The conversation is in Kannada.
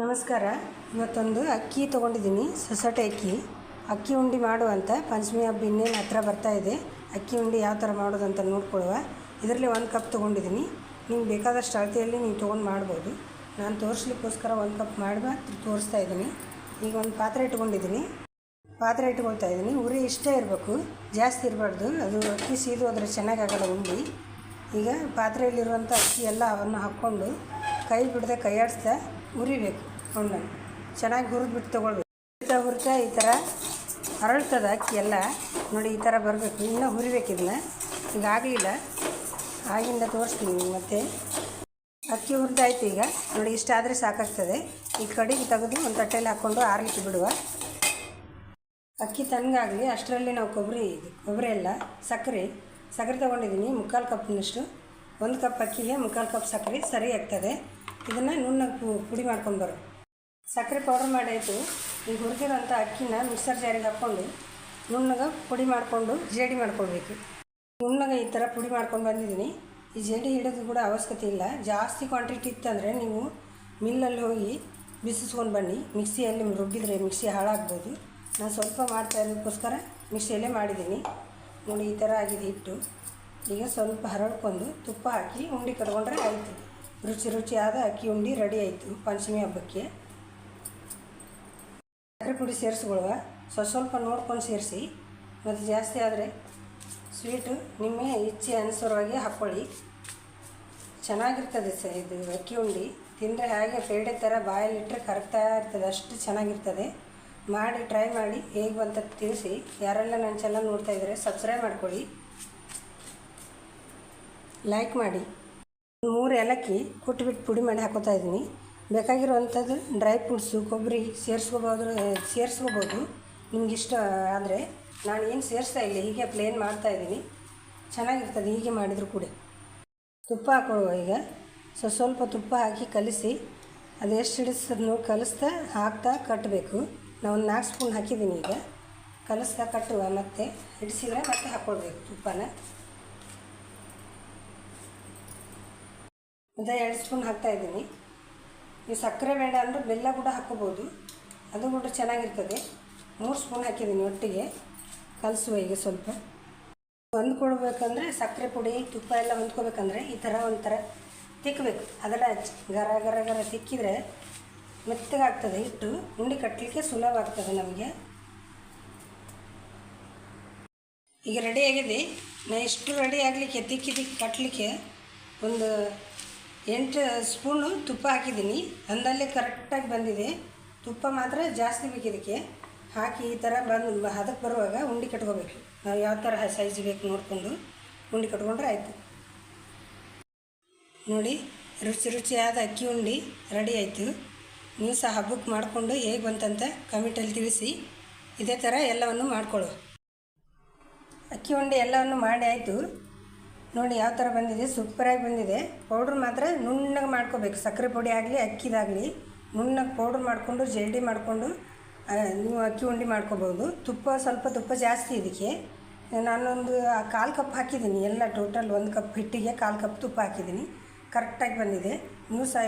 ನಮಸ್ಕಾರ. ಇವತ್ತೊಂದು ಅಕ್ಕಿ ತೊಗೊಂಡಿದ್ದೀನಿ, ಸೊಸಟೆ ಅಕ್ಕಿ. ಅಕ್ಕಿ ಉಂಡಿ ಮಾಡುವಂಥ ಪಂಚಮಿ ಹಬ್ಬ ಇನ್ನೇನು ಹತ್ರ ಬರ್ತಾ ಇದೆ. ಅಕ್ಕಿ ಉಂಡಿ ಯಾವ ಥರ ಮಾಡೋದು ಅಂತ ನೋಡ್ಕೊಳ್ಳುವ. ಇದರಲ್ಲಿ ಒಂದು ಕಪ್ ತೊಗೊಂಡಿದ್ದೀನಿ. ನಿಮ್ಗೆ ಬೇಕಾದಷ್ಟು ಅಳತೆಯಲ್ಲಿ ನೀವು ತೊಗೊಂಡು ಮಾಡ್ಬೋದು. ನಾನು ತೋರಿಸ್ಲಿಕ್ಕೋಸ್ಕರ ಒಂದು ಕಪ್ ಮಾಡಿ ತೋರಿಸ್ತಾ ಇದ್ದೀನಿ. ಈಗ ಒಂದು ಪಾತ್ರೆ ಇಟ್ಕೊಂಡಿದ್ದೀನಿ. ಪಾತ್ರೆ ಇಟ್ಕೊಳ್ತಾ ಇದ್ದೀನಿ. ಉರಿ ಇಷ್ಟೇ ಇರಬೇಕು. ಜಾಸ್ತಿ ಇರಬಾರ್ದು. ಅದು ಅಕ್ಕಿ ಸೀದು ಚೆನ್ನಾಗಿ ಚೆನ್ನಾಗಾಗಲ್ಲ ಉಂಡಿ. ಈಗ ಪಾತ್ರೆಯಲ್ಲಿರುವಂಥ ಅಕ್ಕಿ ಎಲ್ಲ ಅವನ್ನು ಹಾಕ್ಕೊಂಡು ಕೈ ಬಿಡದೆ ಕೈಯಾಡಿಸ್ತಾ ಹುರಿಬೇಕು ಹಣ್ಣನ್ನು. ಚೆನ್ನಾಗಿ ಹುರಿದ್ಬಿಟ್ಟು ತೊಗೊಳ್ಬೇಕು. ಹುರಿತಾ ಹುರಿತಾ ಈ ಥರ ಅರಳ್ತದೆ ಅಕ್ಕಿ ಎಲ್ಲ. ನೋಡಿ, ಈ ಥರ ಬರಬೇಕು. ಇನ್ನೂ ಹುರಿಬೇಕು ಇದನ್ನ. ಈಗ ಆಗಲಿಲ್ಲ. ಆಗಿಂದ ತೋರಿಸ್ತೀನಿ ಮತ್ತೆ. ಅಕ್ಕಿ ಹುರಿದಾಯ್ತು ಈಗ. ನೋಡಿ ಇಷ್ಟಾದರೆ ಸಾಕಾಗ್ತದೆ. ಈ ಕಡೆಗೆ ತೆಗೆದು ಒಂದು ತಟ್ಟೆಯಲ್ಲಿ ಹಾಕ್ಕೊಂಡು ಆರ್ಲಿಕ್ಕೆ ಬಿಡುವ. ಅಕ್ಕಿ ತಣ್ಣಗಾಗಲಿ, ಅಷ್ಟರಲ್ಲಿ ನಾವು ಕೊಬ್ಬರಿ ಕೊಬ್ಬರಿ ಎಲ್ಲ ಸಕ್ಕರೆ. ಸಕ್ಕರೆ ತೊಗೊಂಡಿದ್ದೀನಿ. ಮುಕ್ಕಾಲು ಕಪ್ನಷ್ಟು. ಒಂದು ಕಪ್ ಅಕ್ಕಿಗೆ ಮುಕ್ಕಾಲು ಕಪ್ ಸಕ್ಕರೆ. ಸರಿ ಆಗ್ತದೆ. ಇದನ್ನು ನುಣ್ಣಗೆ ಪುಡಿ ಮಾಡ್ಕೊಂಡು ಬರೋ. ಸಕ್ಕರೆ ಪೌಡ್ರ್ ಮಾಡಾಯಿತು. ಈಗ ಹುರಿದಿರೋಂಥ ಅಕ್ಕಿನ ಮಿಕ್ಸರ್ ಜಾರಿಗೆ ಹಾಕ್ಕೊಂಡು ನುಣ್ಣಗೆ ಪುಡಿ ಮಾಡಿಕೊಂಡು ಜೇಡಿ ಮಾಡ್ಕೊಳ್ಬೇಕು. ನುಣ್ಣಗೆ ಈ ಥರ ಪುಡಿ ಮಾಡ್ಕೊಂಡು ಬಂದಿದ್ದೀನಿ ಈ ಜೇಡಿ ಹಿಡಿದು ಕೂಡ ಅವಶ್ಯಕತೆ ಇಲ್ಲ. ಜಾಸ್ತಿ ಕ್ವಾಂಟಿಟಿ ಇತ್ತಂದರೆ ನೀವು ಮಿಲ್ಲಲ್ಲಿ ಹೋಗಿ ಬಿಸಿಸ್ಕೊಂಡು ಬನ್ನಿ. ಮಿಕ್ಸಿಯಲ್ಲಿ ರುಬ್ಬಿದರೆ ಮಿಕ್ಸಿ ಹಾಳಾಗ್ಬೋದು. ನಾನು ಸ್ವಲ್ಪ ಮಾಡ್ತಾ ಇರೋದಕ್ಕೋಸ್ಕರ ಮಿಕ್ಸಿಯಲ್ಲೇ ಮಾಡಿದ್ದೀನಿ ನೋಡಿ, ಈ ಥರ ಆಗಿದೆ ಹಿಟ್ಟು. ಈಗ ಸ್ವಲ್ಪ ಹರಡ್ಕೊಂಡು ತುಪ್ಪ ಹಾಕಿ ಉಂಡಿ ಕಟ್ಕೊಂಡ್ರೆ ಆಯಿತು. ರುಚಿ ರುಚಿಯಾದ ಅಕ್ಕಿ ಉಂಡೆ ರೆಡಿ ಆಯಿತು. ಪಂಚಮಿ ಹಬ್ಬಕ್ಕೆ. ಸಕ್ಕರೆ ಪುಡಿ ಸೇರಿಸ್ಕೊಳ್ಳುವ ಸ್ವಲ್ಪ ಸ್ವಲ್ಪ ನೋಡ್ಕೊಂಡು ಸೇರಿಸಿ. ಮತ್ತು ಜಾಸ್ತಿ ಆದರೆ ಸ್ವೀಟು ನಿಮ್ಮ ಇಚ್ಛೆ ಅನುಸಾರವಾಗಿ ಹಾಕ್ಕೊಳ್ಳಿ ಚೆನ್ನಾಗಿರ್ತದೆ ಸ ಇದು ಅಕ್ಕಿ ಉಂಡೆ. ತಿಂದರೆ ಹಾಗೆ ಪೇಡೆ ಥರ ಬಾಯಲ್ಲಿಟ್ಟರೆ ಕರಗ್ತಾ ಇರ್ತದೆ. ಅಷ್ಟು ಚೆನ್ನಾಗಿರ್ತದೆ. ಮಾಡಿ ಟ್ರೈ ಮಾಡಿ ಹೇಗೆ ಬಂತ ತಿಳಿಸಿ ಯಾರೆಲ್ಲ ನನ್ನ ಚೆನ್ನಾಗಿ ನೋಡ್ತಾ ಇದ್ದಾರೆ ಸಬ್ಸ್ಕ್ರೈಬ್ ಮಾಡ್ಕೊಳ್ಳಿ. ಲೈಕ್ ಮಾಡಿ. ಮೂರು ಏಲಕ್ಕಿ ಕುಟ್ಬಿಟ್ಟು ಪುಡಿ ಮಾಡಿ ಹಾಕೋತಾ ಇದ್ದೀನಿ. ಬೇಕಾಗಿರುವಂಥದ್ದು ಡ್ರೈ ಫ್ರೂಟ್ಸು, ಕೊಬ್ಬರಿ ಸೇರಿಸ್ಕೋಬೋದು ಸೇರಿಸ್ಕೋಬೋದು. ನಿಮ್ಗೆ ಇಷ್ಟ ಆದರೆ ನಾನು ಏನು ಸೇರಿಸ್ತಾ ಇಲ್ಲ, ಹೀಗೆ ಪ್ಲೇನ್ ಮಾಡ್ತಾ ಇದ್ದೀನಿ. ಚೆನ್ನಾಗಿರ್ತದೆ, ಹೀಗೆ ಮಾಡಿದರೂ ಕೂಡ. ತುಪ್ಪ ಹಾಕೊಳ್ಳುವ ಈಗ. ಸೊ, ಸ್ವಲ್ಪ ತುಪ್ಪ ಹಾಕಿ ಕಲಿಸಿ, ಅದು ಎಷ್ಟು ಹಿಡಿಸೋದನ್ನು ಕಲಿಸ್ತಾ, ಹಾಕ್ತಾ ಕಟ್ಟಬೇಕು. ನಾವು ಒಂದು ನಾಲ್ಕು ಸ್ಪೂನ್ ಹಾಕಿದ್ದೀನಿ ಈಗ. ಕಲಿಸ್ತಾ ಕಟ್ಟುವ, ಮತ್ತೆ ಹಿಡಿಸಿದ್ರೆ ಮತ್ತೆ ಹಾಕ್ಕೊಳ್ಬೇಕು ತುಪ್ಪನ. ಮತ್ತೆ ಎರಡು ಸ್ಪೂನ್ ಹಾಕ್ತಾ ಇದ್ದೀನಿ. ಈ ಸಕ್ಕರೆ ಬೇಡ ಅಂದರೆ ಬೆಲ್ಲ ಕೂಡ ಹಾಕ್ಕೋಬೋದು. ಅದು ಕೂಡ ಚೆನ್ನಾಗಿರ್ತದೆ. ಮೂರು ಸ್ಪೂನ್ ಹಾಕಿದ್ದೀನಿ ಒಟ್ಟಿಗೆ. ಕಲಿಸುವ ಈಗ ಸ್ವಲ್ಪ. ಹೊಂದ್ಕೊಳ್ಬೇಕಂದ್ರೆ ಸಕ್ಕರೆ ಪುಡಿ, ತುಪ್ಪ ಎಲ್ಲ ಹೊಂದ್ಕೋಬೇಕಂದ್ರೆ ಈ ಥರ ಒಂಥರ ತಿಕ್ಕಬೇಕು ಅದೆಲ್ಲ ಗರ ಗರ ಗರ ತಿಕ್ಕಿದರೆ ಮೆತ್ತಗಾಗ್ತದೆ ಹಿಟ್ಟು. ಉಂಡೆ ಕಟ್ಟಲಿಕ್ಕೆ ಸುಲಭ ಆಗ್ತದೆ ನಮಗೆ. ಈಗ ರೆಡಿ ಆಗಿದೆ ನಾ ಇಷ್ಟು ರೆಡಿ ಆಗಲಿಕ್ಕೆ ತಿಕ್ಕಿ ತಿಕ್ಕಿ ಕಟ್ಟಲಿಕ್ಕೆ ಒಂದು ಎಂಟು ಸ್ಪೂನು ತುಪ್ಪ ಹಾಕಿದ್ದೀನಿ. ಅಂದಲ್ಲೇ ಕರೆಕ್ಟಾಗಿ ಬಂದಿದೆ. ತುಪ್ಪ ಮಾತ್ರ ಜಾಸ್ತಿ ಬೇಕು ಇದಕ್ಕೆ. ಹಾಕಿ ಈ ಥರ ಬಂದು ಹದಕ್ಕೆ ಬರುವಾಗ ಉಂಡೆ ಕಟ್ಕೋಬೇಕು. ನಾವು ಯಾವ ಥರ ಸೈಜ್ ಬೇಕು ನೋಡಿಕೊಂಡು ಉಂಡೆ ಕಟ್ಕೊಂಡ್ರೆ ಆಯಿತು. ನೋಡಿ, ರುಚಿ ರುಚಿಯಾದ ಅಕ್ಕಿ ಉಂಡೆ ರೆಡಿ ಆಯಿತು. ನೀವು ಸಹ ಹಬ್ಬಕ್ಕೆ ಮಾಡಿಕೊಂಡು ಹೇಗೆ ಬಂತಂತ ಕಮೆಂಟಲ್ಲಿ ತಿಳಿಸಿ. ಇದೇ ಥರ ಎಲ್ಲವನ್ನು ಮಾಡಿಕೊಳ್ಳು ಅಕ್ಕಿ ಉಂಡೆ ಎಲ್ಲವನ್ನು ಮಾಡಿ ಆಯಿತು. ನೋಡಿ ಯಾವ ಥರ ಬಂದಿದೆ ಸೂಪರಾಗಿ ಬಂದಿದೆ. ಪೌಡ್ರ್ ಮಾತ್ರ ನುಣ್ಣಗೆ ಮಾಡ್ಕೋಬೇಕು. ಸಕ್ಕರೆ ಪುಡಿ ಆಗಲಿ, ಅಕ್ಕಿದಾಗಲಿ ನುಣ್ಣಗೆ ಪೌಡ್ರ್ ಮಾಡಿಕೊಂಡು ಜಲ್ಡಿ ಮಾಡಿಕೊಂಡು ನೀವು ಅಕ್ಕಿ ಉಂಡೆ ಮಾಡ್ಕೋಬೋದು. ತುಪ್ಪ ಸ್ವಲ್ಪ ತುಪ್ಪ ಜಾಸ್ತಿ ಇದಕ್ಕೆ. ನಾನೊಂದು ಕಾಲು ಕಪ್ ಹಾಕಿದ್ದೀನಿ. ಎಲ್ಲ ಟೋಟಲ್ ಒಂದು ಕಪ್ ಹಿಟ್ಟಿಗೆ ಕಾಲು ಕಪ್ ತುಪ್ಪ ಹಾಕಿದ್ದೀನಿ. ಕರೆಕ್ಟಾಗಿ ಬಂದಿದೆ. ನೀವು ಸಹ